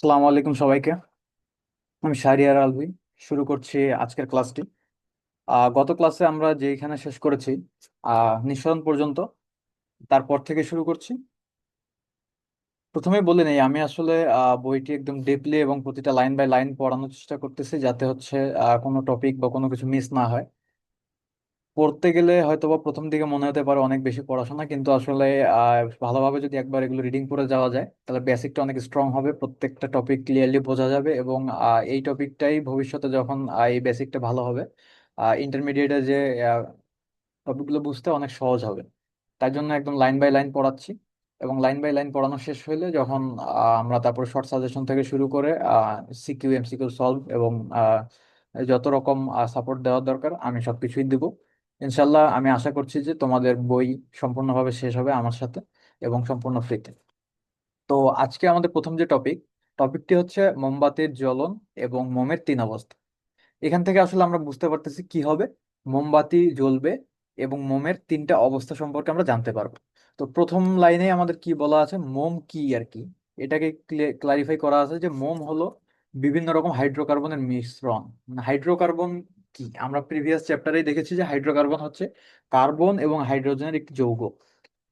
আসসালামু আলাইকুম সবাইকে। আমি শাহরিয়ার আলভি, শুরু করছি আজকের ক্লাসটি। গত ক্লাসে আমরা যেখানে শেষ করেছি নিঃসরণ পর্যন্ত, তারপর থেকে শুরু করছি। প্রথমে বলে নেই, আমি আসলে বইটি একদম ডিপলি এবং প্রতিটা লাইন বাই লাইন পড়ানোর চেষ্টা করতেছি যাতে হচ্ছে কোনো টপিক বা কোনো কিছু মিস না হয়। পড়তে গেলে হয়তো বা প্রথম দিকে মনে হতে পারে অনেক বেশি পড়াশোনা। কিন্তু আসলে ভালোভাবে যদি একবার এগুলো রিডিং করে যাওয়া যায়, তাহলে বেসিকটা অনেক স্ট্রং হবে। প্রত্যেকটা টপিক ক্লিয়ারলি বোঝা যাবে এবং এই টপিকটাই ভবিষ্যতে যখন এই বেসিকটা ভালো হবে ইন্টারমিডিয়েটে যে টপিকগুলো বুঝতে অনেক সহজ হবে। তাই জন্য একদম লাইন বাই লাইন পড়াচ্ছি এবং লাইন বাই লাইন পড়ানো শেষ হইলে যখন আমরা তারপর শর্ট সাজেশন থেকে শুরু করে সিকিউ এমসিকিউ সলভ এবং যত রকম সাপোর্ট দেওয়ার দরকার, আমি সবকিছুই দিব। ইনশাল্লাহ আমি আশা করছি যে তোমাদের বই সম্পূর্ণভাবে শেষ হবে আমার সাথে এবং সম্পূর্ণ ফ্রিতে। তো আজকে আমাদের প্রথম যে টপিক, টপিকটি হচ্ছে মোমবাতির জ্বলন এবং মোমের তিন অবস্থা। এখান থেকে আসলে আমরা বুঝতে পারতেছি কি হবে, মোমবাতি জ্বলবে এবং মোমের তিনটা অবস্থা সম্পর্কে আমরা জানতে পারব। তো প্রথম লাইনে আমাদের কি বলা আছে, মোম কি আর কি? এটাকে ক্লারিফাই করা আছে যে মোম হলো বিভিন্ন রকম হাইড্রোকার্বনের মিশ্রণ। হাইড্রোকার্বন কি? আমরা প্রিভিয়াস চ্যাপ্টারেই দেখেছি যে হাইড্রোকার্বন হচ্ছে কার্বন এবং হাইড্রোজেনের একটি যৌগ।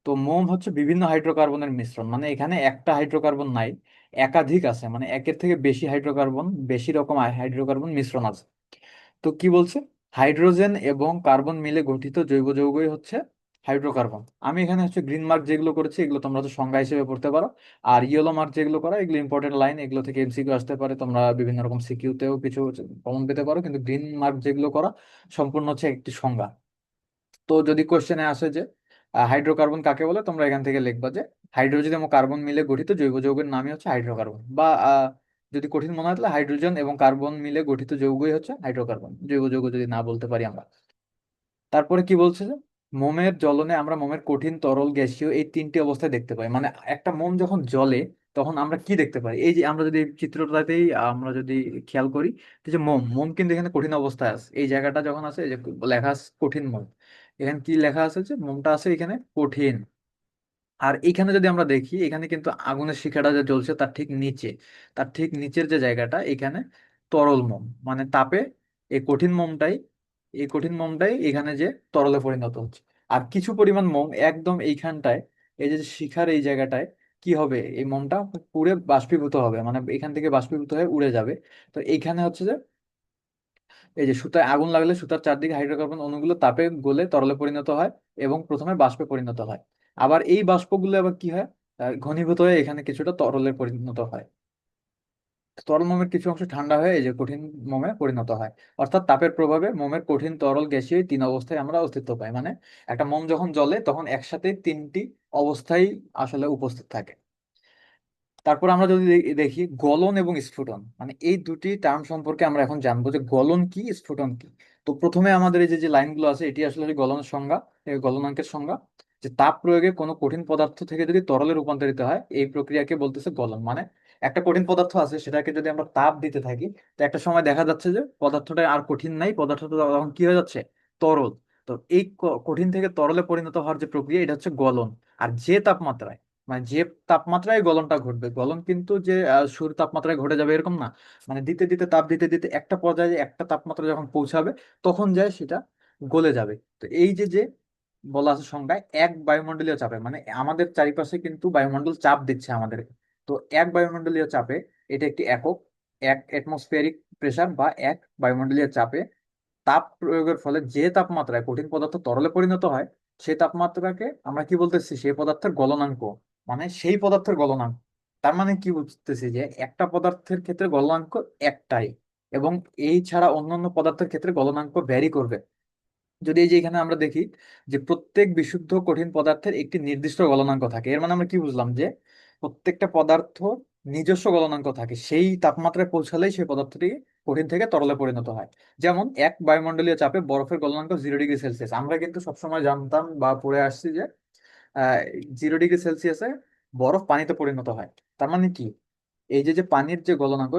তো মোম হচ্ছে বিভিন্ন হাইড্রোকার্বনের মিশ্রণ। মানে এখানে একটা হাইড্রোকার্বন নাই, একাধিক আছে। মানে একের থেকে বেশি হাইড্রোকার্বন বেশি রকম হাইড্রোকার্বন মিশ্রণ আছে। তো কি বলছে? হাইড্রোজেন এবং কার্বন মিলে গঠিত জৈব যৌগই হচ্ছে হাইড্রোকার্বন আমি এখানে হচ্ছে গ্রিন মার্ক যেগুলো করেছি, এগুলো তোমরা তো সংজ্ঞা হিসেবে পড়তে পারো। আর ইয়েলো মার্ক যেগুলো করা, এগুলো ইম্পর্টেন্ট লাইন এগুলো থেকে এমসিকিউ আসতে পারে। তোমরা বিভিন্ন রকম সিকিউতেও কিছু কমন পেতে পারো। কিন্তু গ্রিন মার্ক যেগুলো করা, সম্পূর্ণ হচ্ছে একটি সংজ্ঞা। তো যদি কোশ্চেনে আসে যে হাইড্রোকার্বন কাকে বলে, তোমরা এখান থেকে লিখবা যে হাইড্রোজেন এবং কার্বন মিলে গঠিত জৈব যৌগের নামই হচ্ছে হাইড্রোকার্বন বা যদি কঠিন মনে হয় তাহলে হাইড্রোজেন এবং কার্বন মিলে গঠিত যৌগই হচ্ছে হাইড্রোকার্বন জৈব যৌগ যদি না বলতে পারি আমরা। তারপরে কি বলছে যে মোমের জ্বলনে আমরা মোমের কঠিন, তরল, গ্যাসীয় এই তিনটি অবস্থায় দেখতে পাই। মানে একটা মোম যখন জ্বলে, তখন আমরা কি দেখতে পাই? এই যে আমরা যদি চিত্রটাতেই আমরা যদি খেয়াল করি যে মোম মোম কিন্তু এখানে কঠিন অবস্থায় আছে। এই জায়গাটা যখন আছে, এই যে লেখা আছে কঠিন মোম। এখানে কি লেখা আছে যে মোমটা আছে এখানে কঠিন। আর এখানে যদি আমরা দেখি, এখানে কিন্তু আগুনের শিখাটা যে জ্বলছে, তার ঠিক নিচে, তার ঠিক নিচের যে জায়গাটা, এখানে তরল মোম। মানে তাপে এই কঠিন মোমটাই এই কঠিন মোমটাই এখানে যে তরলে পরিণত হচ্ছে। আর কিছু পরিমাণ মোম একদম এইখানটায়, এই যে শিখার এই জায়গাটায় কি হবে? এই মোমটা পুড়ে বাষ্পীভূত হবে মানে এখান থেকে বাষ্পীভূত হয়ে উড়ে যাবে। তো এইখানে হচ্ছে যে এই যে সুতায় আগুন লাগলে সুতার চারদিকে হাইড্রোকার্বন অণুগুলো তাপে গলে তরলে পরিণত হয় এবং প্রথমে বাষ্পে পরিণত হয়। আবার এই বাষ্পগুলো আবার কি হয়? ঘনীভূত হয়ে এখানে কিছুটা তরলে পরিণত হয়। তরল মোমের কিছু অংশ ঠান্ডা হয়ে এই যে কঠিন মোমে পরিণত হয়। অর্থাৎ তাপের প্রভাবে মোমের কঠিন তরল গ্যাসীয় তিন অবস্থায় আমরা অস্তিত্ব পাই। মানে একটা মোম যখন জ্বলে তখন একসাথে তিনটি অবস্থায় আসলে উপস্থিত থাকে। তারপর আমরা যদি দেখি গলন এবং স্ফুটন। মানে এই দুটি টার্ম সম্পর্কে আমরা এখন জানব যে গলন কি, স্ফুটন কি? তো প্রথমে আমাদের এই যে যে লাইনগুলো আছে, এটি আসলে যে গলনের সংজ্ঞা গলনাঙ্কের সংজ্ঞা, যে তাপ প্রয়োগে কোনো কঠিন পদার্থ থেকে যদি তরলে রূপান্তরিত হয়, এই প্রক্রিয়াকে বলতেছে গলন। মানে একটা কঠিন পদার্থ আছে, সেটাকে যদি আমরা তাপ দিতে থাকি, তো একটা সময় দেখা যাচ্ছে যে পদার্থটা আর কঠিন নাই, পদার্থটা তখন কি হয়ে যাচ্ছে? তরল। তো এই কঠিন থেকে তরলে পরিণত হওয়ার যে প্রক্রিয়া, এটা হচ্ছে গলন। আর যে তাপমাত্রায় মানে যে তাপমাত্রায় গলনটা ঘটবে, গলন কিন্তু যে শুরু তাপমাত্রায় ঘটে যাবে এরকম না। মানে দিতে দিতে, তাপ দিতে দিতে একটা পর্যায়ে একটা তাপমাত্রা যখন পৌঁছাবে, তখন যায় সেটা গলে যাবে। তো এই যে যে বলা আছে সংজ্ঞায়, এক বায়ুমণ্ডলীয় চাপে মানে আমাদের চারিপাশে কিন্তু বায়ুমণ্ডল চাপ দিচ্ছে আমাদের তো এক বায়ুমণ্ডলীয় চাপে এটা একটি একক, এক অ্যাটমসফিয়ারিক প্রেসার বা এক বায়ুমণ্ডলীয় চাপে তাপ প্রয়োগের ফলে যে তাপমাত্রায় কঠিন পদার্থ তরলে পরিণত হয় সেই তাপমাত্রাকে আমরা কি বলতেছি? সেই পদার্থের গলনাঙ্ক। মানে সেই পদার্থের গলনাঙ্ক। তার মানে কি বুঝতেছি যে একটা পদার্থের ক্ষেত্রে গলনাঙ্ক একটাই এবং এই ছাড়া অন্যান্য পদার্থের ক্ষেত্রে গলনাঙ্ক ভ্যারি করবে। যদি এই যে এখানে আমরা দেখি যে প্রত্যেক বিশুদ্ধ কঠিন পদার্থের একটি নির্দিষ্ট গলনাঙ্ক থাকে, এর মানে আমরা কি বুঝলাম যে প্রত্যেকটা পদার্থ নিজস্ব গলনাঙ্ক থাকে। সেই তাপমাত্রায় পৌঁছালেই সেই পদার্থটি কঠিন থেকে তরলে পরিণত হয়। যেমন এক বায়ুমণ্ডলীয় চাপে বরফের গলনাঙ্ক জিরো ডিগ্রি সেলসিয়াস আমরা কিন্তু সবসময় জানতাম বা পড়ে আসছি যে, আহ জিরো ডিগ্রি সেলসিয়াসে বরফ পানিতে পরিণত হয়। তার মানে কি? এই যে যে পানির যে গলনাঙ্ক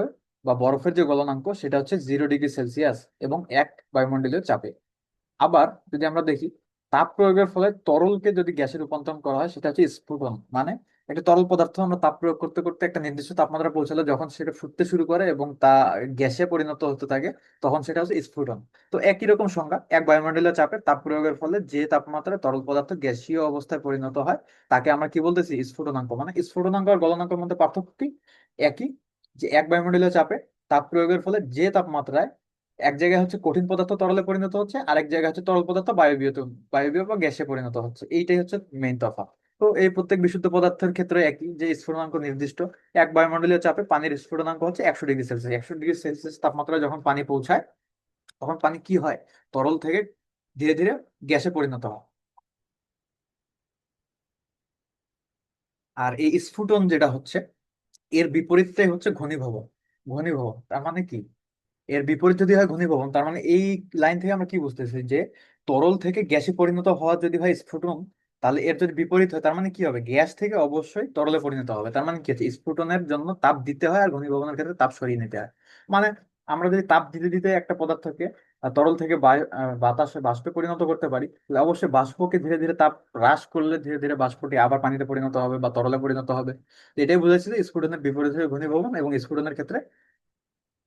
বা বরফের যে গলনাঙ্ক, সেটা হচ্ছে জিরো ডিগ্রি সেলসিয়াস এবং এক বায়ুমণ্ডলীয় চাপে। আবার যদি আমরা দেখি, তাপ প্রয়োগের ফলে তরলকে যদি গ্যাসে রূপান্তরণ করা হয়, সেটা হচ্ছে স্ফুটন মানে একটা তরল পদার্থ আমরা তাপ প্রয়োগ করতে করতে একটা নির্দিষ্ট তাপমাত্রা পৌঁছালে যখন সেটা ফুটতে শুরু করে এবং তা গ্যাসে পরিণত হতে থাকে, তখন সেটা হচ্ছে স্ফুটন। তো একই রকম সংজ্ঞা, এক বায়ুমণ্ডলীয় চাপে তাপ প্রয়োগের ফলে যে তাপমাত্রায় তরল পদার্থ গ্যাসীয় অবস্থায় পরিণত হয়, তাকে আমরা কি বলতেছি? স্ফুটনাঙ্ক। মানে স্ফুটনাঙ্ক আর গলনাঙ্কের মধ্যে পার্থক্য কি? একই যে এক বায়ুমণ্ডলীয় চাপে তাপ প্রয়োগের ফলে যে তাপমাত্রায় এক জায়গায় হচ্ছে কঠিন পদার্থ তরলে পরিণত হচ্ছে আর এক জায়গায় হচ্ছে তরল পদার্থ বায়বীয় বায়বীয় বা গ্যাসে পরিণত হচ্ছে। এইটাই হচ্ছে মেইন তফাৎ। তো এই প্রত্যেক বিশুদ্ধ পদার্থের ক্ষেত্রে একই যে স্ফুটনাঙ্ক নির্দিষ্ট, এক বায়ুমণ্ডলীয় চাপে পানির স্ফুটনাঙ্ক হচ্ছে একশো ডিগ্রি সেলসিয়াস। একশো ডিগ্রি সেলসিয়াস তাপমাত্রায় যখন পানি পৌঁছায়, তখন পানি কি হয়? তরল থেকে ধীরে ধীরে গ্যাসে পরিণত হয়। আর এই স্ফুটন যেটা হচ্ছে, এর বিপরীতটাই হচ্ছে ঘনীভবন। ঘনীভবন, তার মানে কি? এর বিপরীত যদি হয় ঘনীভবন, তার মানে এই লাইন থেকে আমরা কি বুঝতেছি? যে তরল থেকে গ্যাসে পরিণত হওয়া যদি হয় স্ফুটন তাহলে এর যদি বিপরীত হয়, তার মানে কি হবে? গ্যাস থেকে অবশ্যই তরলে পরিণত হবে। তার মানে কি হচ্ছে? স্ফুটনের জন্য তাপ দিতে হয় আর ঘনীভবনের ক্ষেত্রে তাপ সরিয়ে নিতে হয়। মানে আমরা যদি তাপ দিতে দিতে একটা পদার্থকে তরল থেকে বাতাসে বাষ্পে পরিণত করতে পারি, তাহলে অবশ্যই বাষ্পকে ধীরে ধীরে তাপ হ্রাস করলে ধীরে ধীরে বাষ্পটি আবার পানিতে পরিণত হবে বা তরলে পরিণত হবে। এটাই বুঝেছি যে স্ফুটনের বিপরীত হয়ে ঘনীভবন এবং স্ফুটনের ক্ষেত্রে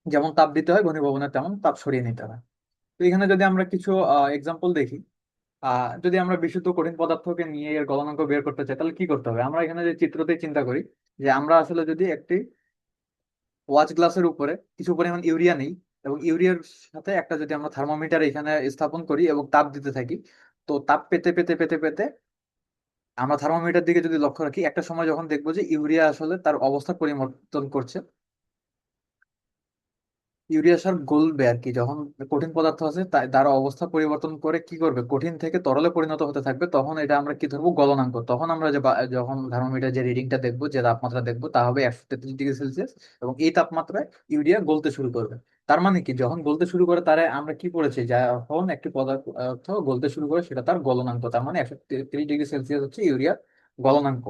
যেমন তাপ দিতে হয় ঘনীভবনের তেমন তাপ সরিয়ে নিতে হয়। তো এখানে যদি আমরা কিছু এক্সাম্পল দেখি আহ যদি আমরা বিশুদ্ধ কঠিন পদার্থকে নিয়ে এর গলনাঙ্ক বের করতে চাই, তাহলে কি করতে হবে? আমরা এখানে যে চিত্রতেই চিন্তা করি, যে আমরা আসলে যদি একটি ওয়াচ গ্লাসের উপরে কিছু পরিমাণ ইউরিয়া নেই এবং ইউরিয়ার সাথে একটা যদি আমরা থার্মোমিটার এখানে স্থাপন করি এবং তাপ দিতে থাকি, তো তাপ পেতে পেতে পেতে পেতে আমরা থার্মোমিটার দিকে যদি লক্ষ্য রাখি, একটা সময় যখন দেখব যে ইউরিয়া আসলে তার অবস্থা পরিবর্তন করছে। ইউরিয়া সার গলবে আর কি। যখন কঠিন পদার্থ আছে তার অবস্থা পরিবর্তন করে কি করবে? কঠিন থেকে তরলে পরিণত হতে থাকবে। তখন এটা আমরা কি ধরবো? গলনাঙ্ক। তখন আমরা যে যখন থার্মোমিটার যে রিডিংটা দেখব, যে তাপমাত্রা দেখব, তা হবে একশো তেত্রিশ ডিগ্রি সেলসিয়াস এবং এই তাপমাত্রায় ইউরিয়া গলতে শুরু করবে। তার মানে কি? যখন গলতে শুরু করে, তারে আমরা কি করেছি? যখন একটি পদার্থ গলতে শুরু করে, সেটা তার গলনাঙ্ক। তার মানে একশো তেত্রিশ ডিগ্রি সেলসিয়াস হচ্ছে ইউরিয়া গলনাঙ্ক।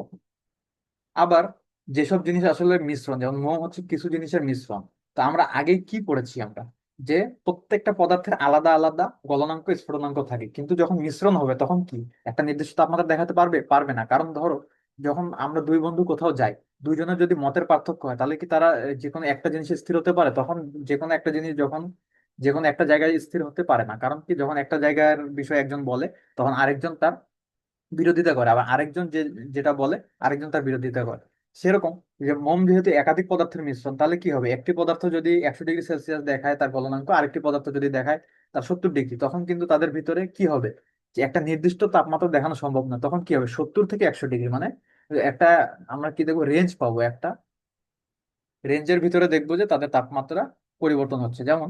আবার যেসব জিনিস আসলে মিশ্রণ, যেমন মোম হচ্ছে কিছু জিনিসের মিশ্রণ। তা আমরা আগে কি পড়েছি আমরা? যে প্রত্যেকটা পদার্থের আলাদা আলাদা গলনাঙ্ক স্ফুটনাঙ্ক থাকে। কিন্তু যখন মিশ্রণ হবে তখন কি? একটা নির্দিষ্ট তাপমাত্রা দেখাতে পারবে পারবে না। কারণ ধরো, যখন আমরা দুই বন্ধু কোথাও যাই, দুইজনের যদি মতের পার্থক্য হয়, তাহলে কি তারা যে কোনো একটা জিনিস স্থির হতে পারে? তখন যে কোনো একটা জিনিস যখন, যে কোনো একটা জায়গায় স্থির হতে পারে না। কারণ কি, যখন একটা জায়গার বিষয়ে একজন বলে, তখন আরেকজন তার বিরোধিতা করে। আবার আরেকজন যে, যেটা বলে, আরেকজন তার বিরোধিতা করে। সেরকম যে মোম যেহেতু একাধিক পদার্থের মিশ্রণ, তাহলে কি হবে? একটি পদার্থ যদি একশো ডিগ্রি সেলসিয়াস দেখায় তার গলনাঙ্ক, আরেকটি পদার্থ যদি দেখায় তার সত্তর ডিগ্রি, তখন কিন্তু তাদের ভিতরে কি হবে? যে একটা নির্দিষ্ট তাপমাত্রা দেখানো সম্ভব না, তখন কি হবে? সত্তর থেকে একশো ডিগ্রি মানে একটা আমরা কি দেখব? রেঞ্জ পাবো একটা। রেঞ্জের ভিতরে দেখব যে তাদের তাপমাত্রা পরিবর্তন হচ্ছে। যেমন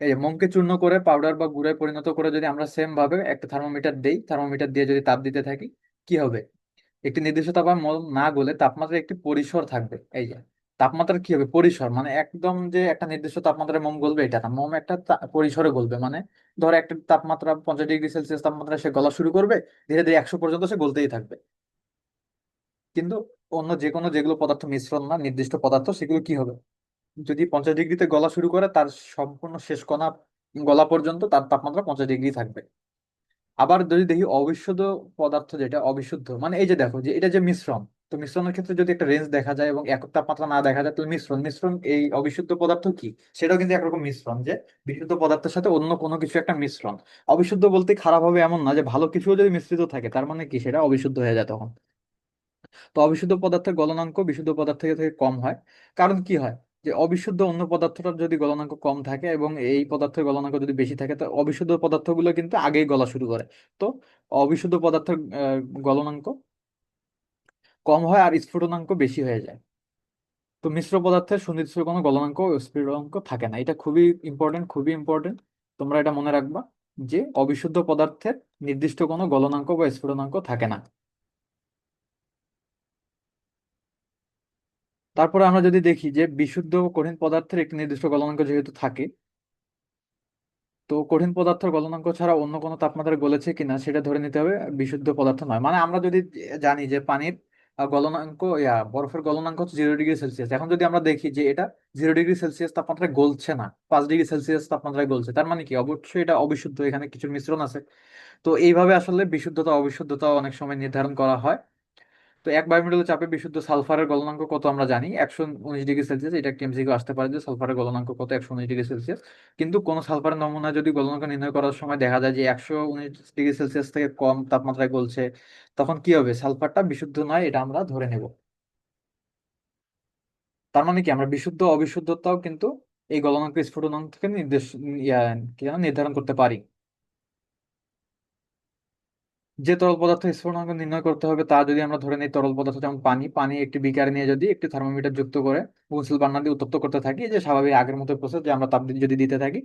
এই মোমকে চূর্ণ করে পাউডার বা গুঁড়ায় পরিণত করে যদি আমরা সেম ভাবে একটা থার্মোমিটার দেই থার্মোমিটার দিয়ে যদি তাপ দিতে থাকি, কি হবে? একটি নির্দিষ্ট তাপমাত্রা না গলে তাপমাত্রার একটি পরিসর থাকবে, এই যে। তাপমাত্রার কি হবে? পরিসর মানে একদম যে একটা নির্দিষ্ট তাপমাত্রায় মোম গলবে এটা না। মোম একটা পরিসরে গলবে মানে ধর একটা তাপমাত্রা পঞ্চাশ ডিগ্রি সেলসিয়াস তাপমাত্রা সে গলা শুরু করবে, ধীরে ধীরে একশো পর্যন্ত সে গলতেই থাকবে। কিন্তু অন্য যে কোনো যেগুলো পদার্থ মিশ্রণ না, নির্দিষ্ট পদার্থ, সেগুলো কি হবে? যদি পঞ্চাশ ডিগ্রিতে গলা শুরু করে, তার সম্পূর্ণ শেষ কণা গলা পর্যন্ত তার তাপমাত্রা পঞ্চাশ ডিগ্রি থাকবে। আবার যদি দেখি অবিশুদ্ধ পদার্থ যেটা, অবিশুদ্ধ মানে এই যে দেখো যে এটা যে মিশ্রণ, তো মিশ্রণের ক্ষেত্রে যদি একটা রেঞ্জ দেখা যায় এবং একক তাপমাত্রা না দেখা যায়, তাহলে মিশ্রণ মিশ্রণ এই অবিশুদ্ধ পদার্থ কি? সেটাও কিন্তু একরকম মিশ্রণ যে বিশুদ্ধ পদার্থের সাথে অন্য কোনো কিছু একটা মিশ্রণ। অবিশুদ্ধ বলতে খারাপ হবে এমন না যে ভালো কিছুও যদি মিশ্রিত থাকে, তার মানে কি? সেটা অবিশুদ্ধ হয়ে যায় তখন। তো অবিশুদ্ধ পদার্থের গলনাঙ্ক বিশুদ্ধ পদার্থের থেকে কম হয়। কারণ কি হয়? যে অবিশুদ্ধ অন্য পদার্থটার যদি গলনাঙ্ক কম থাকে এবং এই পদার্থের গলনাঙ্ক যদি বেশি থাকে, তো অবিশুদ্ধ পদার্থগুলো কিন্তু আগেই গলা শুরু করে। তো অবিশুদ্ধ পদার্থের গলনাঙ্ক কম হয় আর স্ফুটনাঙ্ক বেশি হয়ে যায়। তো মিশ্র পদার্থের সুনির্দিষ্ট কোনো গলনাঙ্ক স্ফুটনাঙ্ক থাকে না। এটা খুবই ইম্পর্টেন্ট খুবই ইম্পর্টেন্ট তোমরা এটা মনে রাখবা যে অবিশুদ্ধ পদার্থের নির্দিষ্ট কোনো গলনাঙ্ক বা স্ফুটনাঙ্ক থাকে না। তারপরে আমরা যদি দেখি যে বিশুদ্ধ কঠিন পদার্থের একটি নির্দিষ্ট গলনাঙ্ক যেহেতু থাকে, তো কঠিন পদার্থের গলনাঙ্ক ছাড়া অন্য কোনো তাপমাত্রায় গলেছে কিনা সেটা ধরে নিতে হবে বিশুদ্ধ পদার্থ নয়। মানে আমরা যদি জানি যে পানির গলনাঙ্ক, ইয়া, বরফের গলনাঙ্ক হচ্ছে জিরো ডিগ্রি সেলসিয়াস এখন যদি আমরা দেখি যে এটা জিরো ডিগ্রি সেলসিয়াস তাপমাত্রায় গলছে না, পাঁচ ডিগ্রি সেলসিয়াস তাপমাত্রায় গলছে, তার মানে কি? অবশ্যই এটা অবিশুদ্ধ, এখানে কিছু মিশ্রণ আছে। তো এইভাবে আসলে বিশুদ্ধতা, অবিশুদ্ধতা অনেক সময় নির্ধারণ করা হয়। তো এক বায়ুমণ্ডলীয় চাপে বিশুদ্ধ সালফারের গলনাঙ্ক কত আমরা জানি? একশো উনিশ ডিগ্রি সেলসিয়াস, এটা একটা এমসিকিউ আসতে পারে যে সালফারের গলনাঙ্ক কত? একশো উনিশ ডিগ্রি সেলসিয়াস। কিন্তু কোনো সালফারের নমুনা যদি গলনাঙ্ক নির্ণয় করার সময় দেখা যায় যে একশো উনিশ ডিগ্রি সেলসিয়াস থেকে কম তাপমাত্রায় গলছে, তখন কি হবে? সালফারটা বিশুদ্ধ নয়, এটা আমরা ধরে নেব। তার মানে কি? আমরা বিশুদ্ধ, অবিশুদ্ধতাও কিন্তু এই গলনাঙ্ক স্ফুটনাঙ্ক থেকে নির্দেশ নির্ধারণ করতে পারি। যে তরল পদার্থ স্ফুটনাঙ্ক নির্ণয় করতে হবে, তা যদি আমরা ধরে নিই, তরল পদার্থ যেমন পানি পানি একটি বিকারে নিয়ে যদি একটি থার্মোমিটার যুক্ত করে বুনসিল বার্নার দিয়ে উত্তপ্ত করতে থাকি, যে স্বাভাবিক আগের মতো প্রসেস যে আমরা তাপ যদি দিতে থাকি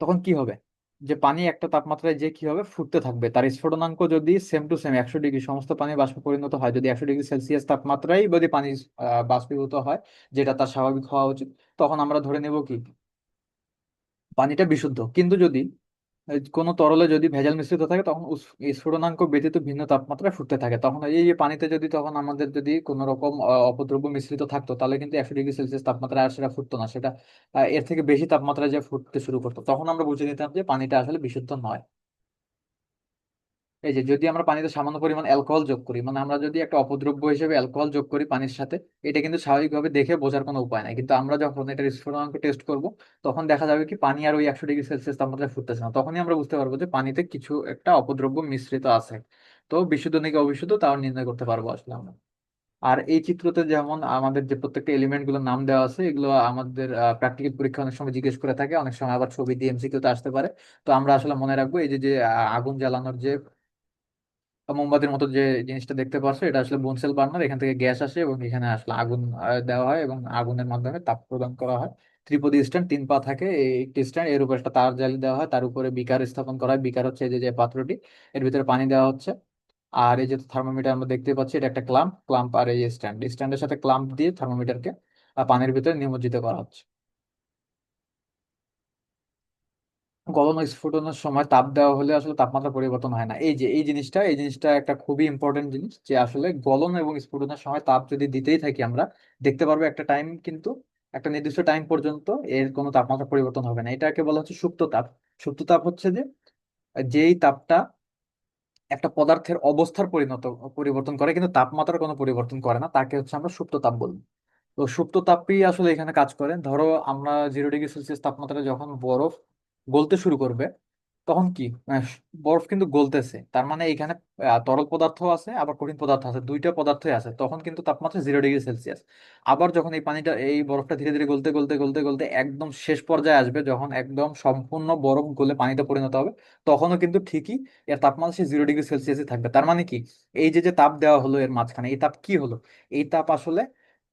তখন কি হবে? যে পানি একটা তাপমাত্রায় যে কি হবে? ফুটতে থাকবে। তার স্ফুটনাঙ্ক যদি সেম টু সেম একশো ডিগ্রি, সমস্ত পানি বাষ্পে পরিণত হয়, যদি একশো ডিগ্রি সেলসিয়াস তাপমাত্রায় যদি পানি বাষ্পীভূত হয়, যেটা তার স্বাভাবিক হওয়া উচিত, তখন আমরা ধরে নেব কি? পানিটা বিশুদ্ধ। কিন্তু যদি কোনো তরলে যদি ভেজাল মিশ্রিত থাকে, তখন স্ফুটনাঙ্ক ব্যতীত ভিন্ন তাপমাত্রায় ফুটতে থাকে। তখন এই যে পানিতে যদি তখন আমাদের যদি কোনো রকম অপদ্রব্য মিশ্রিত থাকতো, তাহলে কিন্তু একশো ডিগ্রি সেলসিয়াস তাপমাত্রায় আর সেটা ফুটতো না। সেটা এর থেকে বেশি তাপমাত্রায় যে ফুটতে শুরু করতো, তখন আমরা বুঝে নিতাম যে পানিটা আসলে বিশুদ্ধ নয়। এই যে যদি আমরা পানিতে সামান্য পরিমাণ অ্যালকোহল যোগ করি মানে আমরা যদি একটা অপদ্রব্য হিসেবে অ্যালকোহল যোগ করি পানির সাথে, এটা কিন্তু স্বাভাবিকভাবে দেখে বোঝার কোনো উপায় নাই। কিন্তু আমরা যখন এটা স্ফুটনাঙ্ক টেস্ট করব, তখন দেখা যাবে কি পানি আর ওই একশো ডিগ্রি সেলসিয়াস তাপমাত্রায় ফুটতেছে না। তখনই আমরা বুঝতে পারব যে পানিতে কিছু একটা অপদ্রব্য মিশ্রিত আছে। তো বিশুদ্ধ নাকি অবিশুদ্ধ, তাও নির্ণয় করতে পারব আসলে আমরা। আর এই চিত্রতে যেমন আমাদের যে প্রত্যেকটা এলিমেন্টগুলোর নাম দেওয়া আছে, এগুলো আমাদের প্র্যাকটিক্যাল পরীক্ষা অনেক সময় জিজ্ঞেস করে থাকে, অনেক সময় আবার ছবি দিয়ে এমসিকিউ তে আসতে পারে। তো আমরা আসলে মনে রাখব এই যে, আগুন জ্বালানোর যে মোমবাতির মতো যে জিনিসটা দেখতে পাচ্ছ এটা আসলে বোনসেল বার্নার। এখান থেকে গ্যাস আসে এবং এখানে আসলে আগুন দেওয়া হয় এবং আগুনের মাধ্যমে তাপ প্রদান করা হয়। ত্রিপদী স্ট্যান্ড, তিন পা থাকে একটি স্ট্যান্ড। এর উপর একটা তার জালি দেওয়া হয়। তার উপরে বিকার স্থাপন করা হয়। বিকার হচ্ছে যে যে পাত্রটি, এর ভিতরে পানি দেওয়া হচ্ছে। আর এই যে থার্মোমিটার আমরা দেখতে পাচ্ছি, এটা একটা ক্লাম্প। ক্লাম্প আর এই স্ট্যান্ড। স্ট্যান্ডের সাথে ক্লাম্প দিয়ে থার্মোমিটারকে পানির ভিতরে নিমজ্জিত করা হচ্ছে। গলন স্ফুটনের সময় তাপ দেওয়া হলে আসলে তাপমাত্রা পরিবর্তন হয় না। এই যে, এই জিনিসটা এই জিনিসটা একটা খুবই ইম্পর্টেন্ট জিনিস যে, আসলে গলন এবং স্ফুটনের সময় তাপ যদি দিতেই থাকি আমরা, দেখতে পারব একটা টাইম কিন্তু, একটা নির্দিষ্ট টাইম পর্যন্ত এর কোনো তাপমাত্রা পরিবর্তন হবে না। এটাকে বলা হচ্ছে সুপ্ত তাপ। সুপ্ত তাপ হচ্ছে যে, যেই তাপটা একটা পদার্থের অবস্থার পরিণত, পরিবর্তন করে কিন্তু তাপমাত্রার কোনো পরিবর্তন করে না, তাকে হচ্ছে আমরা সুপ্ত তাপ বলব তো সুপ্ত তাপই আসলে এখানে কাজ করে। ধরো আমরা জিরো ডিগ্রি সেলসিয়াস তাপমাত্রায় যখন বরফ গলতে শুরু করবে, তখন কি? বরফ কিন্তু গলতেছে। তার মানে এখানে তরল পদার্থ আছে, আবার কঠিন পদার্থ আছে, দুইটা পদার্থই আছে। তখন কিন্তু তাপমাত্রা জিরো ডিগ্রি সেলসিয়াস আবার যখন এই পানিটা, এই বরফটা ধীরে ধীরে গলতে গলতে গলতে গলতে একদম শেষ পর্যায়ে আসবে, যখন একদম সম্পূর্ণ বরফ গলে পানিতে পরিণত হবে, তখনও কিন্তু ঠিকই এর তাপমাত্রা সে জিরো ডিগ্রি সেলসিয়াসই থাকবে। তার মানে কি? এই যে যে তাপ দেওয়া হলো এর মাঝখানে, এই তাপ কি হলো? এই তাপ আসলে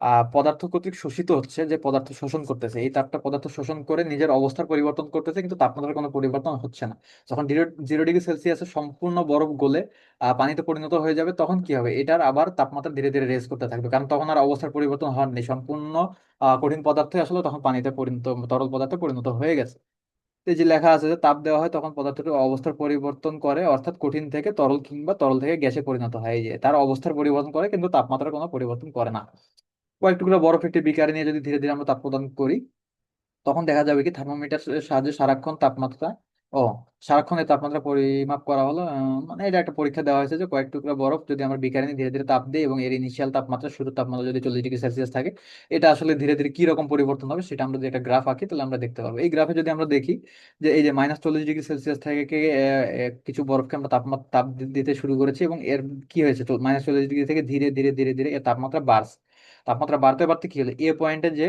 আহ পদার্থ কর্তৃক শোষিত হচ্ছে যে পদার্থ শোষণ করতেছে। এই তাপটা পদার্থ শোষণ করে নিজের অবস্থার পরিবর্তন করতেছে, কিন্তু তাপমাত্রার কোনো পরিবর্তন হচ্ছে না। যখন জিরো ডিগ্রি সেলসিয়াসে সম্পূর্ণ বরফ গলে পানিতে পরিণত হয়ে যাবে, তখন কি হবে? এটার আবার তাপমাত্রা ধীরে ধীরে রেজ করতে থাকবে। কারণ তখন আর অবস্থার পরিবর্তন হওয়ার নেই। সম্পূর্ণ কঠিন পদার্থই আসলে তখন পানিতে পরিণত, তরল পদার্থে পরিণত হয়ে গেছে। যে লেখা আছে যে তাপ দেওয়া হয় তখন পদার্থটি অবস্থার পরিবর্তন করে, অর্থাৎ কঠিন থেকে তরল কিংবা তরল থেকে গ্যাসে পরিণত হয়। যে তার অবস্থার পরিবর্তন করে, কিন্তু তাপমাত্রার কোনো পরিবর্তন করে না। কয়েক বরফ একটি বিকারে নিয়ে যদি ধীরে ধীরে আমরা তাপ প্রদান করি, তখন দেখা যাবে কি থার্মোমিটার সাহায্যে সারাক্ষণ তাপমাত্রা, ও সারাক্ষণ এই তাপমাত্রা পরিমাপ করা হলো মানে এটা একটা পরীক্ষা দেওয়া হয়েছে যে কয়েক টুকরা বরফ যদি আমরা বিকারে ধীরে ধীরে তাপ দিই এবং এর ইনিশিয়াল তাপমাত্রা শুরু তাপমাত্রা যদি চল্লিশ ডিগ্রি সেলসিয়াস থাকে, এটা আসলে ধীরে ধীরে কি রকম পরিবর্তন হবে সেটা আমরা যদি একটা গ্রাফ আঁকি, তাহলে আমরা দেখতে পারব। এই গ্রাফে যদি আমরা দেখি যে এই যে মাইনাস চল্লিশ ডিগ্রি সেলসিয়াস থেকে কিছু বরফকে আমরা তাপমাত্রা তাপ দিতে শুরু করেছি এবং এর কি হয়েছে? মাইনাস চল্লিশ ডিগ্রি থেকে ধীরে ধীরে ধীরে ধীরে এর তাপমাত্রা বাড়ছে। তাপমাত্রা বাড়তে বাড়তে কি হলো? এ পয়েন্টে যে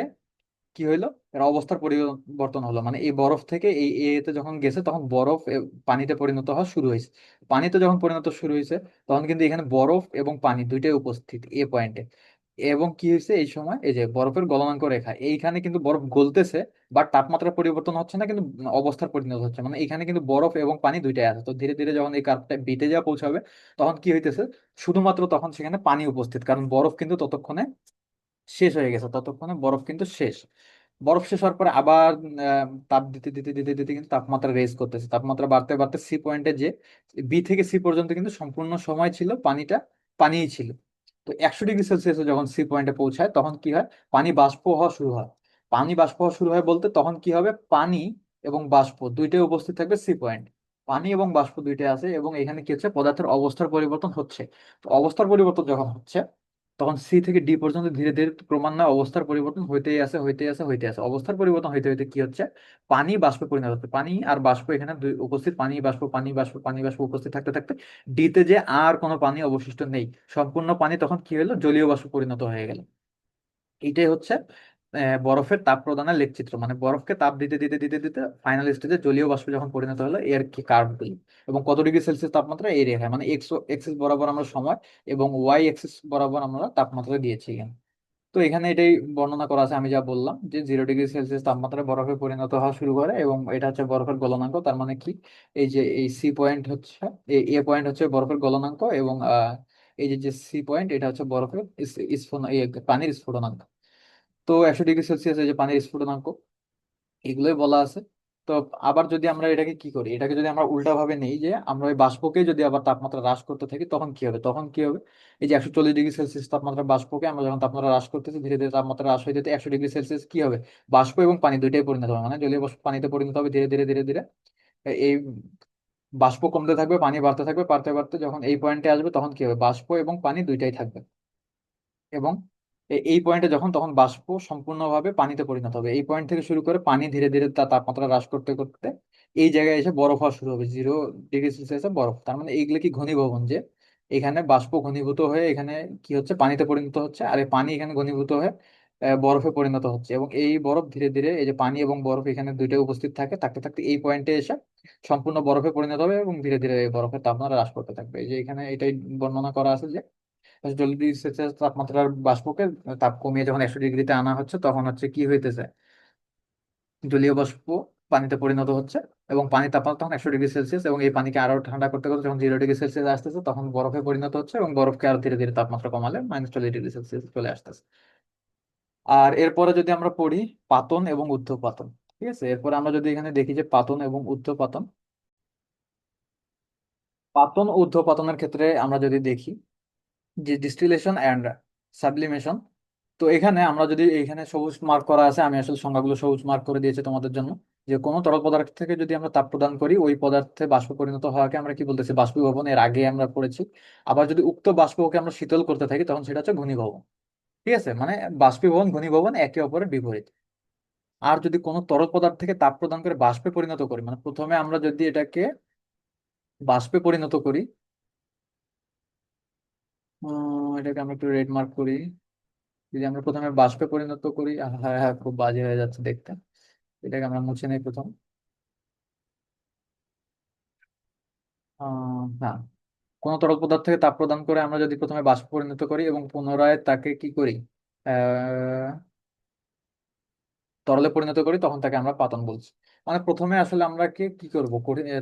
কি হইল? এর অবস্থার পরিবর্তন হলো। মানে এই বরফ থেকে এই এতে যখন গেছে, তখন বরফ পানিতে পরিণত হওয়া শুরু হয়েছে। পানিতে যখন পরিণত শুরু হয়েছে, তখন কিন্তু এখানে বরফ এবং পানি দুইটাই উপস্থিত এ। পয়েন্টে এবং কি হয়েছে এই সময়? এই যে বরফের গলনাঙ্ক রেখা, এইখানে কিন্তু বরফ গলতেছে বা তাপমাত্রা পরিবর্তন হচ্ছে না, কিন্তু অবস্থার পরিণত হচ্ছে। মানে এখানে কিন্তু বরফ এবং পানি দুইটাই আছে। তো ধীরে ধীরে যখন এই কার্ভটা বিটে যাওয়া পৌঁছাবে, তখন কি হইতেছে? শুধুমাত্র তখন সেখানে পানি উপস্থিত, কারণ বরফ কিন্তু ততক্ষণে শেষ হয়ে গেছে ততক্ষণে, বরফ কিন্তু শেষ। বরফ শেষ হওয়ার পরে আবার তাপ দিতে দিতে দিতে দিতে কিন্তু তাপমাত্রা রেজ করতেছে। তাপমাত্রা বাড়তে বাড়তে সি পয়েন্টে যে বি থেকে সি পর্যন্ত কিন্তু সম্পূর্ণ সময় ছিল, পানিটা, পানিই ছিল। তো একশো ডিগ্রি সেলসিয়াসে যখন সি পয়েন্টে পৌঁছায়, তখন কি হয়? পানি বাষ্প হওয়া শুরু হয়। পানি বাষ্প হওয়া শুরু হয় বলতে তখন কি হবে? পানি এবং বাষ্প দুইটাই উপস্থিত থাকবে সি পয়েন্ট পানি এবং বাষ্প দুইটাই আছে এবং এখানে কি হচ্ছে? পদার্থের অবস্থার পরিবর্তন হচ্ছে। তো অবস্থার পরিবর্তন যখন হচ্ছে তখন সি থেকে ডি পর্যন্ত ধীরে ধীরে ক্রমান্বয়ে অবস্থার পরিবর্তন হইতেই আছে হইতেই আছে হইতে আছে অবস্থার পরিবর্তন হইতে হইতে কি হচ্ছে? পানি, বাষ্পে পরিণত হচ্ছে। পানি আর বাষ্প এখানে দুই উপস্থিত। পানি, বাষ্প পানি বাষ্প পানি, বাষ্প উপস্থিত থাকতে থাকতে ডিতে যে আর কোনো পানি অবশিষ্ট নেই। সম্পূর্ণ পানি তখন কি হলো জলীয় বাষ্প পরিণত হয়ে গেল। এইটাই হচ্ছে বরফের তাপ প্রদানের লেখচিত্র মানে বরফকে তাপ দিতে দিতে দিতে দিতে ফাইনাল স্টেজে জলীয় বাষ্পে যখন পরিণত হলো, এর কি কার্ভ গুলি। এবং কত ডিগ্রি সেলসিয়াস তাপমাত্রা? এই রেখায় মানে এক্স এক্সিস বরাবর আমরা সময় এবং ওয়াই এক্সিস বরাবর আমরা তাপমাত্রা দিয়েছি এখানে। তো এখানে এটাই বর্ণনা করা আছে, আমি যা বললাম যে জিরো ডিগ্রি সেলসিয়াস তাপমাত্রায় বরফে পরিণত হওয়া শুরু করে এবং এটা হচ্ছে বরফের গলনাঙ্ক। তার মানে কি? এই যে, এই সি পয়েন্ট হচ্ছে এ পয়েন্ট হচ্ছে বরফের গলনাঙ্ক এবং এই যে সি পয়েন্ট এটা হচ্ছে বরফের পানির স্ফুটনাঙ্ক তো একশো ডিগ্রি সেলসিয়াস যে পানির স্ফুটনাঙ্ক এগুলোই বলা আছে। তো আবার যদি আমরা এটাকে কি করি, এটাকে যদি আমরা উল্টা ভাবে নেই যে আমরা ওই বাষ্পকে যদি আবার তাপমাত্রা হ্রাস করতে থাকি, তখন কি হবে? তখন কি হবে? এই যে একশো চল্লিশ ডিগ্রি সেলসিয়াস তাপমাত্রা বাষ্পকে আমরা যখন তাপমাত্রা হ্রাস করতেছি, ধীরে ধীরে তাপমাত্রা হ্রাস হয়ে যেতে একশো ডিগ্রি সেলসিয়াস কি হবে? বাষ্প এবং পানি দুইটাই পরিণত হবে। মানে জলীয় বাষ্প পানিতে পরিণত হবে ধীরে ধীরে ধীরে ধীরে। এই বাষ্প কমতে থাকবে, পানি বাড়তে থাকবে, বাড়তে বাড়তে যখন এই পয়েন্টে আসবে তখন কি হবে? বাষ্প এবং পানি দুইটাই থাকবে। এবং এই পয়েন্টে যখন, তখন বাষ্প সম্পূর্ণভাবে পানিতে পরিণত হবে। এই পয়েন্ট থেকে শুরু করে পানি ধীরে ধীরে তার তাপমাত্রা হ্রাস করতে করতে এই জায়গায় এসে বরফ হওয়া শুরু হবে। জিরো ডিগ্রি সেলসিয়াসে বরফ। তার মানে এইগুলো কি ঘনীভবন যে? এখানে বাষ্প ঘনীভূত হয়ে এখানে কি হচ্ছে? পানিতে পরিণত হচ্ছে। আর এই পানি এখানে ঘনীভূত হয়ে বরফে পরিণত হচ্ছে। এবং এই বরফ ধীরে ধীরে এই যে পানি এবং বরফ এখানে দুইটা উপস্থিত থাকে, থাকতে থাকতে এই পয়েন্টে এসে সম্পূর্ণ বরফে পরিণত হবে এবং ধীরে ধীরে এই বরফের তাপমাত্রা হ্রাস করতে থাকবে। এই যে এখানে এটাই বর্ণনা করা আছে যে জল ডিগ্রি তাপমাত্রার বাষ্পকে, তাপ কমিয়ে যখন একশো ডিগ্রিতে আনা হচ্ছে, তখন হচ্ছে কি হইতেছে? জলীয় বাষ্প পানিতে পরিণত হচ্ছে এবং পানির তাপমাত্রা তখন একশো ডিগ্রি সেলসিয়াস এবং এই পানিকে আরও ঠান্ডা করতে করতে যখন জিরো ডিগ্রি সেলসিয়াস আসতেছে, তখন বরফে পরিণত হচ্ছে এবং বরফকে আরও ধীরে ধীরে তাপমাত্রা কমালে মাইনাস চল্লিশ ডিগ্রি সেলসিয়াস চলে আসতেছে। আর এরপরে যদি আমরা পড়ি পাতন এবং ঊর্ধ্বপাতন, ঠিক আছে? এরপরে আমরা যদি এখানে দেখি যে পাতন এবং ঊর্ধ্বপাতন, পাতন ঊর্ধ্বপাতনের ক্ষেত্রে আমরা যদি দেখি যে ডিস্টিলেশন অ্যান্ড সাবলিমেশন তো এখানে আমরা যদি এখানে সবুজ মার্ক করা আছে, আমি আসলে সংজ্ঞাগুলো সবুজ মার্ক করে দিয়েছি তোমাদের জন্য। যে কোনো তরল পদার্থ থেকে যদি আমরা তাপ প্রদান করি, ওই পদার্থে বাষ্প পরিণত হওয়াকে আমরা কি বলতেছি? বাষ্পীভবন, এর আগে আমরা পড়েছি। আবার যদি উক্ত বাষ্পকে আমরা শীতল করতে থাকি, তখন সেটা হচ্ছে ঘনীভবন। ঠিক আছে? মানে বাষ্পীভবন, ঘনীভবন একে অপরের বিপরীত। আর যদি কোনো তরল পদার্থ থেকে তাপ প্রদান করে বাষ্পে পরিণত করি মানে প্রথমে আমরা যদি এটাকে বাষ্পে পরিণত করি এটাকে আমরা একটু রেড মার্ক করি। যদি আমরা প্রথমে বাষ্পে পরিণত করি হ্যাঁ হ্যাঁ খুব বাজে হয়ে যাচ্ছে দেখতে। এটাকে আমরা মুছে নেই প্রথম। হ্যাঁ কোনো তরল পদার্থ থেকে তাপ প্রদান করে আমরা যদি প্রথমে বাষ্পে পরিণত করি এবং পুনরায় তাকে কি করি? তরলে পরিণত করি, তখন তাকে আমরা পাতন বলছি। মানে প্রথমে আসলে আমরা কি কি করব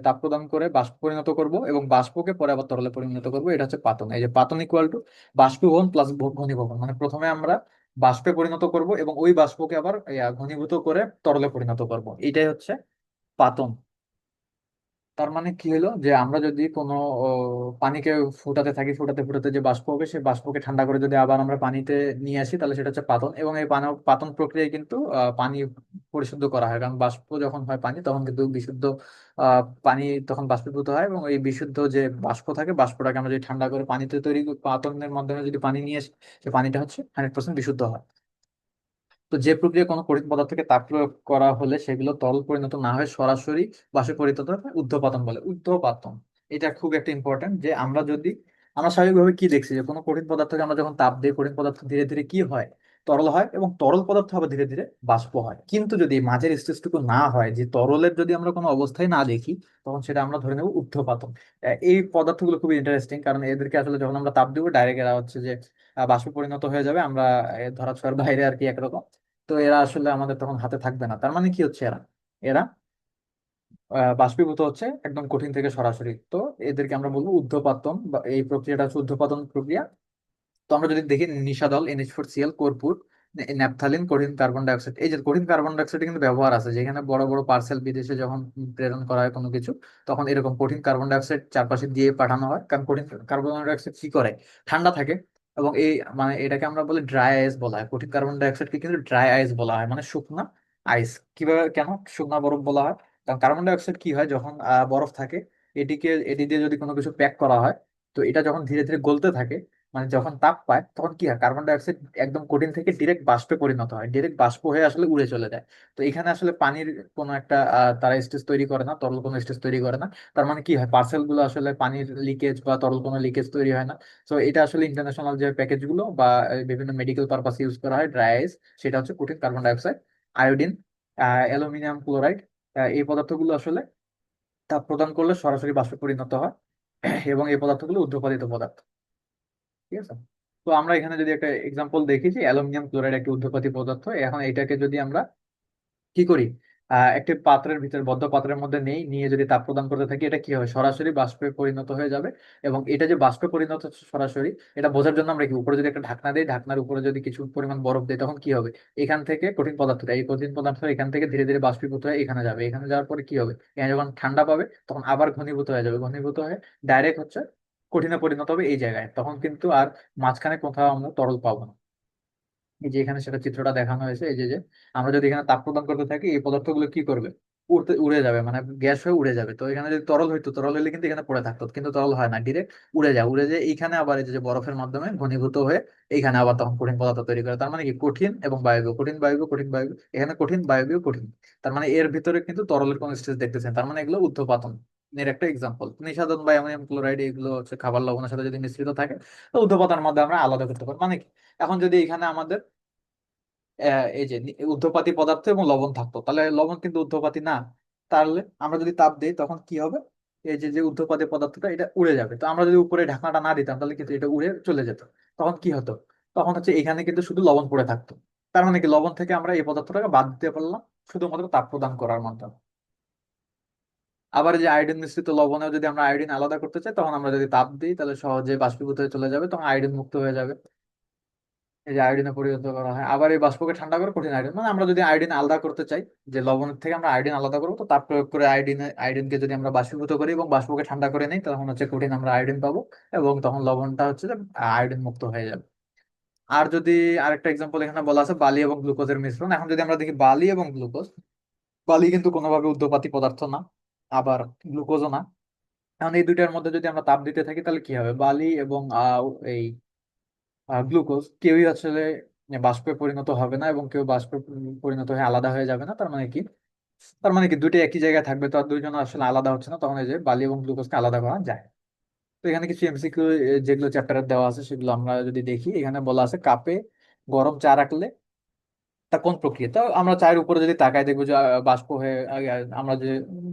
তাপ প্রদান করে বাষ্প পরিণত করব এবং বাষ্পকে পরে আবার তরলে পরিণত করব। এটা হচ্ছে পাতন। এই যে পাতন ইকুয়াল টু বাষ্পীভবন প্লাস ঘনীভবন। মানে প্রথমে আমরা বাষ্পে পরিণত করব এবং ওই বাষ্পকে আবার ঘনীভূত করে তরলে পরিণত করব। এটাই হচ্ছে পাতন। তার মানে কি হলো? যে আমরা যদি কোনো পানিকে ফুটাতে থাকি, ফুটাতে ফুটাতে যে বাষ্প হবে সেই বাষ্পকে ঠান্ডা করে যদি আবার আমরা পানিতে নিয়ে আসি, তাহলে সেটা হচ্ছে পাতন এবং এই পাতন প্রক্রিয়ায় কিন্তু পানি পরিশুদ্ধ করা হয়। কারণ বাষ্প যখন হয় পানি, তখন কিন্তু বিশুদ্ধ পানি তখন বাষ্পীভূত হয়। এবং এই বিশুদ্ধ যে বাষ্প থাকে, বাষ্পটাকে আমরা যদি ঠান্ডা করে পানিতে তৈরি, পাতনের মাধ্যমে যদি পানি নিয়ে আসি সেই পানিটা হচ্ছে হান্ড্রেড পার্সেন্ট বিশুদ্ধ হয়। তো যে প্রক্রিয়া কোনো কঠিন পদার্থকে তাপ প্রয়োগ করা হলে সেগুলো তরল পরিণত না হয়ে সরাসরি বাষ্পে পরিণত ঊর্ধ্বপাতন বলে। ঊর্ধ্বপাতন এটা খুব একটা ইম্পর্টেন্ট যে আমরা যদি আমরা স্বাভাবিকভাবে কি দেখছি? যে কোনো কঠিন পদার্থকে আমরা যখন তাপ দিই কঠিন পদার্থ ধীরে ধীরে কি হয়? তরল হয় এবং তরল পদার্থ আবার ধীরে ধীরে বাষ্প হয়। কিন্তু যদি মাঝের স্টেজটুকু না হয় যে তরলের যদি আমরা কোনো অবস্থায় না দেখি তখন সেটা আমরা ধরে নেব আহ, এই পদার্থগুলো খুবই ইন্টারেস্টিং কারণ এদেরকে আসলে যখন আমরা তাপ দিব ডাইরেক্ট এরা হচ্ছে যে বাষ্পে পরিণত হয়ে যাবে। আমরা ধরা ছোঁয়ার বাইরে আর কি একরকম। তো এরা আসলে আমাদের তখন হাতে থাকবে না। তার মানে কি হচ্ছে এরা? এরা বাষ্পীভূত হচ্ছে একদম কঠিন থেকে সরাসরি। তো এদেরকে আমরা বলব ঊর্ধ্বপাতন বা এই প্রক্রিয়াটা হচ্ছে ঊর্ধ্বপাতন প্রক্রিয়া। তো আমরা যদি দেখি নিশাদল এনএইচ ফোর সিএল কর্পূর ন্যাপথালিন, কঠিন কার্বন ডাইঅক্সাইড। এই যে কঠিন কার্বন ডাইঅক্সাইড কিন্তু ব্যবহার আছে, যেখানে বড় বড় পার্সেল বিদেশে যখন প্রেরণ করা হয় কোনো কিছু, তখন এরকম কঠিন কার্বন ডাইঅক্সাইড চারপাশে দিয়ে পাঠানো হয়। কারণ কঠিন কার্বন ডাইঅক্সাইড কি করে? ঠান্ডা থাকে। এবং এই মানে এটাকে আমরা বলি ড্রাই আইস বলা হয়। কঠিন কার্বন ডাইঅক্সাইডকে কিন্তু ড্রাই আইস বলা হয় মানে শুকনা আইস কীভাবে, কেন শুকনা বরফ বলা হয়? কারণ কার্বন ডাইঅক্সাইড কি হয়? যখন বরফ থাকে, এটিকে, এটি দিয়ে যদি কোনো কিছু প্যাক করা হয়, তো এটা যখন ধীরে ধীরে গলতে থাকে মানে যখন তাপ পায়, তখন কি হয়? কার্বন ডাই অক্সাইড একদম কঠিন থেকে ডিরেক্ট বাষ্পে পরিণত হয়। ডিরেক্ট বাষ্প হয়ে আসলে উড়ে চলে যায়। তো এখানে আসলে পানির কোনো একটা তারা স্টেজ তৈরি করে না, তরল কোনো স্টেজ তৈরি করে না। তার মানে কি হয়? পার্সেলগুলো আসলে পানির লিকেজ বা তরল কোনো লিকেজ তৈরি হয় না। তো এটা আসলে ইন্টারন্যাশনাল যে প্যাকেজগুলো বা বিভিন্ন মেডিকেল পারপাস ইউজ করা হয় ড্রাই আইস সেটা হচ্ছে কঠিন carbon dioxide iodine aluminium chloride এই পদার্থগুলো আসলে তাপ প্রদান করলে সরাসরি বাষ্পে পরিণত হয়। এবং এই পদার্থগুলো ঊর্ধ্বপাতিত পদার্থ। ঠিক আছে? তো আমরা এখানে যদি একটা এক্সাম্পল দেখি যে অ্যালুমিনিয়াম ক্লোরাইড একটি ঊর্ধ্বপাতী পদার্থ, এখন এটাকে যদি আমরা কি করি? একটি পাত্রের ভিতরে, বদ্ধ পাত্রের মধ্যে নেই, নিয়ে যদি তাপ প্রদান করতে থাকি, এটা কি হবে সরাসরি বাষ্পে পরিণত হয়ে যাবে এবং এটা যে বাষ্পে পরিণত সরাসরি, এটা বোঝার জন্য আমরা কি, উপরে যদি একটা ঢাকনা দিই, ঢাকনার উপরে যদি কিছু পরিমাণ বরফ দিই, তখন কি হবে? এখান থেকে কঠিন পদার্থটা এই কঠিন পদার্থ এখান থেকে ধীরে ধীরে বাষ্পীভূত হয়ে এখানে যাবে। এখানে যাওয়ার পরে কি হবে? এখানে যখন ঠান্ডা পাবে, তখন আবার ঘনীভূত হয়ে যাবে। ঘনীভূত হয়ে ডাইরেক্ট হচ্ছে কঠিনে পরিণত হবে এই জায়গায়। তখন কিন্তু আর মাঝখানে কোথাও আমরা তরল পাবো না। এই যে এখানে সেটা চিত্রটা দেখানো হয়েছে, এই যে যে, আমরা যদি এখানে তাপ প্রদান করতে থাকি, এই পদার্থগুলো কি করবে? উড়তে, উড়ে যাবে মানে গ্যাস হয়ে উড়ে যাবে। তো এখানে যদি তরল হইতো, তরল হলে কিন্তু এখানে পড়ে থাকতো, কিন্তু তরল হয় না ডিরেক্ট উড়ে যায়। উড়ে যায় এইখানে আবার এই যে বরফের মাধ্যমে ঘনীভূত হয়ে এইখানে আবার তখন কঠিন পদার্থ তৈরি করে। তার মানে কি? কঠিন এবং বায়বীয়, কঠিন বায়বীয় কঠিন বায়বীয়, এখানে কঠিন, বায়বীয়, কঠিন। তার মানে এর ভিতরে কিন্তু তরলের কোন স্টেজ দেখতেছেন, তার মানে এগুলো উত্থপাতন এর একটা এক্সাম্পল নিঃসাদন বা অ্যামোনিয়াম ক্লোরাইড এগুলো হচ্ছে খাবার লবণের সাথে যদি মিশ্রিত থাকে, তো উত্থপাতনের মধ্যে আমরা আলাদা করতে পারি মানে কি? এখন যদি এখানে আমাদের এই যে ঊর্ধ্বপাতী পদার্থ এবং লবণ থাকতো, তাহলে লবণ কিন্তু ঊর্ধ্বপাতী না। তাহলে আমরা যদি তাপ দিই, তখন কি হবে? এই যে যে ঊর্ধ্বপাতী পদার্থটা, এটা উড়ে যাবে। তো আমরা যদি উপরে ঢাকনাটা না দিতাম, তাহলে কিন্তু এটা উড়ে চলে যেত। তখন কি হতো? তখন হচ্ছে এখানে কিন্তু শুধু লবণ পড়ে থাকতো। তার মানে কি? লবণ থেকে আমরা এই পদার্থটাকে বাদ দিতে পারলাম, শুধুমাত্র তাপ প্রদান করার মাধ্যমে। আবার যে আয়োডিন মিশ্রিত লবণেও যদি আমরা আয়োডিন আলাদা করতে চাই, তখন আমরা যদি তাপ দিই, তাহলে সহজে বাষ্পীভূত হয়ে চলে যাবে, তখন আয়োডিন মুক্ত হয়ে যাবে। এই যে আয়োডিনে পরিণত করা হয়। আবার এই বাষ্পকে ঠান্ডা করে কঠিন আয়োডিন। মানে আমরা যদি আয়োডিন আলাদা করতে চাই, যে লবণের থেকে আমরা আয়োডিন আলাদা করব, তো তাপ প্রয়োগ করে আয়োডিন, আয়োডিনকে যদি আমরা বাষ্পীভূত করি এবং বাষ্পকে ঠান্ডা করে নিই, তখন হচ্ছে কঠিন আমরা আয়োডিন পাবো এবং তখন লবণটা হচ্ছে যে আয়োডিন মুক্ত হয়ে যাবে। আর যদি আরেকটা এক্সাম্পল এখানে বলা আছে, বালি এবং গ্লুকোজের মিশ্রণ। এখন যদি আমরা দেখি বালি এবং গ্লুকোজ, বালি কিন্তু কোনোভাবে উদ্যপাতী পদার্থ না। আবার গ্লুকোজও না। এখন এই দুইটার মধ্যে যদি আমরা তাপ দিতে থাকি, তাহলে কি হবে? বালি এবং এই গ্লুকোজ কেউই আসলে বাষ্পে পরিণত হবে না এবং কেউ বাষ্পে পরিণত হয়ে আলাদা হয়ে যাবে না। তার মানে কি? তার মানে কি দুইটা একই জায়গায় থাকবে তো আর দুইজন আসলে আলাদা হচ্ছে না। তখন এই যে বালি এবং গ্লুকোজকে আলাদা করা যায়। তো এখানে কিছু এমসিকিউ যেগুলো চ্যাপ্টারে দেওয়া আছে, সেগুলো আমরা যদি দেখি, এখানে বলা আছে কাপে গরম চা রাখলে তা কোন প্রক্রিয়া? তো আমরা চায়ের উপরে যদি তাকাই দেখব যে বাষ্প হয়ে আমরা যে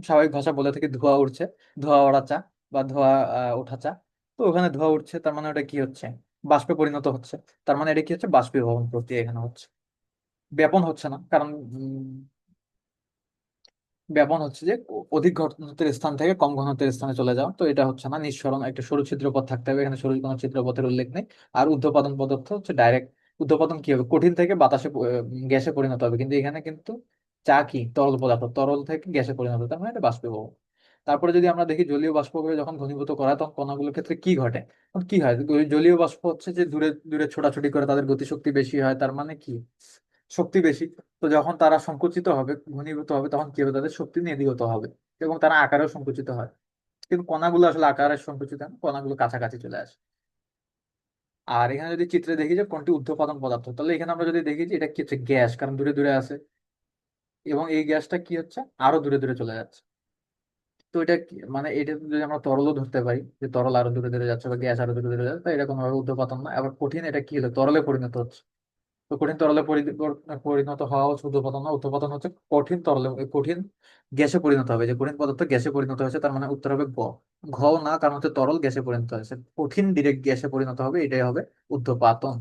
স্বাভাবিক ভাষা বলে থাকি ধোঁয়া উঠছে ধোঁয়া ওড়া চা বা ধোঁয়া ওঠা চা। তো ওখানে ধোঁয়া উঠছে তার মানে ওটা কি হচ্ছে? বাষ্পে পরিণত হচ্ছে। তার মানে এটা কি হচ্ছে? বাষ্পীভবন প্রক্রিয়া এখানে হচ্ছে। ব্যাপন হচ্ছে না, কারণ ব্যাপন হচ্ছে যে, অধিক ঘনত্বের স্থান থেকে কম ঘনত্বের স্থানে চলে যাওয়া। তো এটা হচ্ছে না, নিঃসরণ, একটা সরু ছিদ্রপথ থাকতে হবে। এখানে সরু কোনো ছিদ্রপথের উল্লেখ নেই। আর ঊর্ধ্বপাতন পদার্থ হচ্ছে ডাইরেক্ট ঊর্ধ্বপাতন কি হবে? কঠিন থেকে বাতাসে গ্যাসে পরিণত হবে। কিন্তু এখানে কিন্তু চা কি? তরল পদার্থ। তরল থেকে গ্যাসে পরিণত তার মানে এটা বাষ্পীভবন। তারপরে যদি আমরা দেখি জলীয় বাষ্প বাষ্পকে যখন ঘনীভূত করা তখন কণাগুলোর ক্ষেত্রে কি ঘটে? তখন কি হয়? জলীয় বাষ্প হচ্ছে যে দূরে দূরে ছোটাছুটি করে তাদের গতিশক্তি বেশি হয়। তার মানে কি? শক্তি বেশি। তো যখন তারা সংকুচিত হবে, ঘনীভূত হবে, তখন কি হবে? তাদের শক্তি নির্গত হবে এবং তারা আকারেও সংকুচিত হয়। কিন্তু কণাগুলো আসলে আকারে সংকুচিত হয় কণাগুলো কাছাকাছি চলে আসে। আর এখানে যদি চিত্রে দেখি যে কোনটি ঊর্ধ্বপাতন পদার্থ, তাহলে এখানে আমরা যদি দেখি যে এটা কি হচ্ছে গ্যাস, কারণ দূরে দূরে আছে। এবং এই গ্যাসটা কি হচ্ছে? আরও দূরে দূরে চলে যাচ্ছে। তো এটা মানে এটা যদি আমরা তরলও ধরতে পারি, যে তরল আরও দূরে দূরে যাচ্ছে বা গ্যাস আরও দূরে দূরে যাচ্ছে এটা কোনোভাবে ঊর্ধ্বপাতন না। আবার কঠিন এটা কি হলো? তরলে পরিণত হচ্ছে। তো কঠিন তরলে পরিণত হওয়া হচ্ছে ঊর্ধ্বপাতন না ঊর্ধ্বপাতন হচ্ছে কঠিন তরলে কঠিন গ্যাসে পরিণত হবে। যে কঠিন পদার্থ গ্যাসে পরিণত হয়েছে, তার মানে উত্তর হবে গ। ঘ না, কারণ হচ্ছে তরল গ্যাসে পরিণত হয়েছে। কঠিন ডিরেক্ট গ্যাসে পরিণত হবে, এটাই হবে উদ্ধপাতন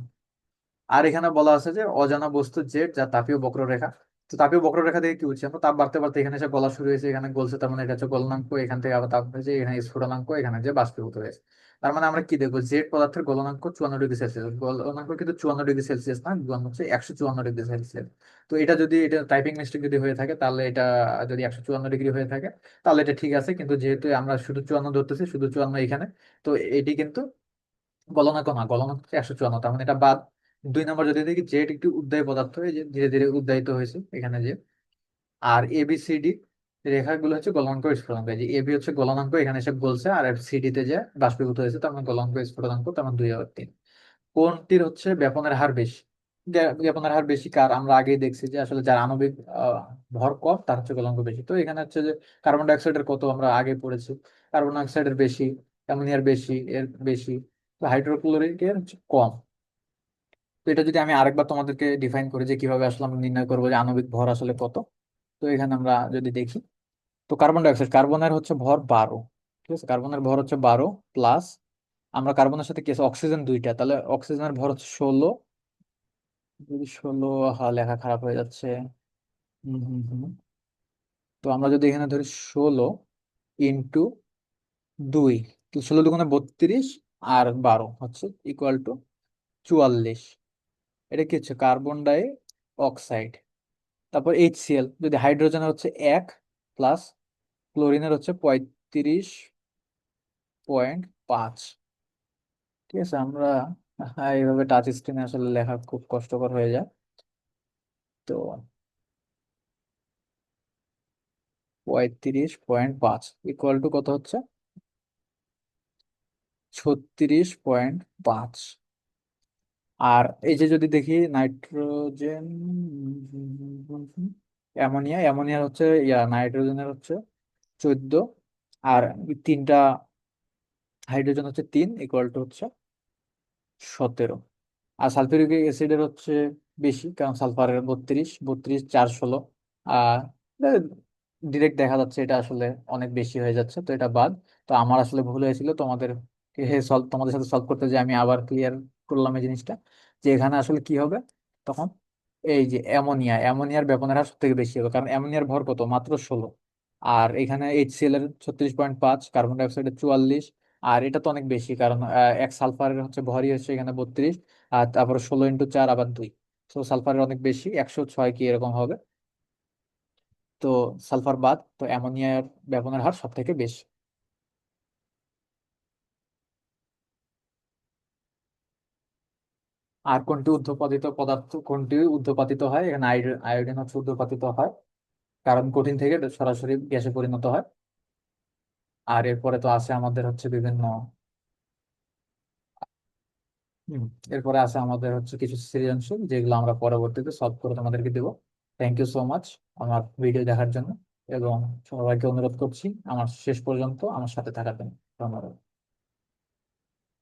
আর এখানে বলা আছে যে অজানা বস্তু জেড, যা তাপীয় বক্ররেখা তো তাপীয় বক্ররেখা থেকে কি বুঝছি আমরা? তাপ বাড়তে বাড়তে এখানে এসে গলা শুরু হয়েছে, এখানে গলছে তার মানে এটা হচ্ছে গলনাঙ্ক এখান থেকে আবার তাপ হয়েছে, এখানে স্ফুটনাঙ্ক এখানে যে বাষ্পীভূত হয়েছে তার মানে আমরা কি দেখব? জেড পদার্থের গলনাঙ্ক চুয়ান্ন ডিগ্রি সেলসিয়াস। গলনাঙ্ক কিন্তু চুয়ান্ন ডিগ্রি সেলসিয়াস না, গলনাঙ্ক হচ্ছে একশো চুয়ান্ন ডিগ্রি সেলসিয়াস। তো এটা যদি, এটা টাইপিং মিস্টেক যদি হয়ে থাকে, তাহলে এটা যদি একশো চুয়ান্ন ডিগ্রি হয়ে থাকে, তাহলে এটা ঠিক আছে, কিন্তু যেহেতু আমরা শুধু চুয়ান্ন ধরতেছি, শুধু চুয়ান্ন এখানে, তো এটি কিন্তু গলনাঙ্ক না, গলনাঙ্ক হচ্ছে একশো চুয়ান্ন, তার মানে এটা বাদ। দুই নম্বর যদি দেখি জেড একটি উদ্বায়ী পদার্থ এই যে ধীরে ধীরে উদ্বায়িত হয়েছে এখানে যে। আর এবিসিডি রেখাগুলো হচ্ছে গলনাঙ্ক স্ফুটনাঙ্ক। যে এবি হচ্ছে গলনাঙ্ক, এখানে এসে গলছে, আর সিডি তে যে বাষ্পীভূত হয়েছে, তার মানে গলনাঙ্ক স্ফুটনাঙ্ক, তার মানে দুই আর তিন। কোনটির হচ্ছে ব্যাপনের হার বেশি? ব্যাপনের হার বেশি কার? আমরা আগেই দেখছি যে আসলে যার আণবিক ভর কম, তার হচ্ছে গলনাঙ্ক বেশি। তো এখানে হচ্ছে যে কার্বন ডাই অক্সাইডের কত আমরা আগে পড়েছি? কার্বন ডাই অক্সাইডের বেশি, অ্যামোনিয়ার বেশি, এর বেশি হাইড্রোক্লোরিক এর হচ্ছে কম। তো এটা যদি আমি আরেকবার তোমাদেরকে ডিফাইন করি যে কীভাবে আসলে আমরা নির্ণয় করব যে আণবিক ভর আসলে কত, তো এখানে আমরা যদি দেখি, তো কার্বন ডাই অক্সাইড কার্বনের হচ্ছে ভর বারো, ঠিক আছে? কার্বনের ভর হচ্ছে বারো প্লাস আমরা কার্বনের সাথে কি আছে? অক্সিজেন দুইটা, তাহলে অক্সিজেনের ভর হচ্ছে ষোলো, যদি ষোলো, হা, লেখা খারাপ হয়ে যাচ্ছে। তো আমরা যদি এখানে ধরি ষোলো ইন্টু দুই ষোলো দুগুণে বত্রিশ আর বারো হচ্ছে ইকুয়াল টু চুয়াল্লিশ। এটা কি হচ্ছে? কার্বন ডাই অক্সাইড তারপর এইচসিএল যদি হাইড্রোজেনের হচ্ছে এক প্লাস ক্লোরিনের হচ্ছে পঁয়ত্রিশ পয়েন্ট পাঁচ। ঠিক আছে, আমরা এইভাবে টাচ স্ক্রিনে আসলে লেখা খুব কষ্টকর হয়ে যায়। তো পঁয়ত্রিশ পয়েন্ট পাঁচ ইকুয়াল টু কত হচ্ছে? ছত্রিশ পয়েন্ট পাঁচ। আর এই যে যদি দেখি নাইট্রোজেন অ্যামোনিয়া, অ্যামোনিয়ার হচ্ছে ইয়া, নাইট্রোজেনের হচ্ছে চোদ্দ। আর তিনটা হাইড্রোজেন হচ্ছে তিন ইকুয়াল টু হচ্ছে সতেরো। আর সালফিউরিক অ্যাসিডের হচ্ছে বেশি, কারণ সালফারের বত্রিশ বত্রিশ চার ষোলো। আর ডিরেক্ট দেখা যাচ্ছে এটা আসলে অনেক বেশি হয়ে যাচ্ছে, তো এটা বাদ। তো আমার আসলে ভুল হয়েছিল, তোমাদের সলভ তোমাদের সাথে সলভ করতে যে আমি আবার ক্লিয়ার করলাম এই জিনিসটা, যে এখানে আসলে কি হবে? তখন এই যে অ্যামোনিয়া, অ্যামোনিয়ার ব্যাপনের হার সব থেকে বেশি হবে, কারণ অ্যামোনিয়ার ভর কত? মাত্র ষোলো। আর এখানে এইচসিএল এর ছত্রিশ পয়েন্ট পাঁচ, কার্বন ডাই অক্সাইডের চুয়াল্লিশ, আর এটা তো অনেক বেশি, কারণ এক সালফারের হচ্ছে ভরই হচ্ছে এখানে বত্রিশ, আর তারপরে ষোলো ইন্টু চার আবার দুই। তো সালফারের অনেক বেশি, একশো ছয় কি এরকম হবে? তো সালফার বাদ, তো অ্যামোনিয়ার ব্যবহারের হার সব থেকে বেশি। আর কোনটি ঊর্ধ্বপাতিত পদার্থ, কোনটি ঊর্ধ্বপাতিত হয়? এখানে আয়োডিন হচ্ছে ঊর্ধ্বপাতিত হয়, কারণ কঠিন থেকে সরাসরি গ্যাসে পরিণত হয়। আর এরপরে তো আছে আমাদের হচ্ছে বিভিন্ন এরপরে আছে আমাদের হচ্ছে কিছু সৃজনশীল, যেগুলো আমরা পরবর্তীতে সলভ করে তোমাদেরকে দেবো। থ্যাংক ইউ সো মাচ আমার ভিডিও দেখার জন্য, এবং সবাইকে অনুরোধ করছি আমার শেষ পর্যন্ত আমার সাথে থাকার জন্য। ধন্যবাদ।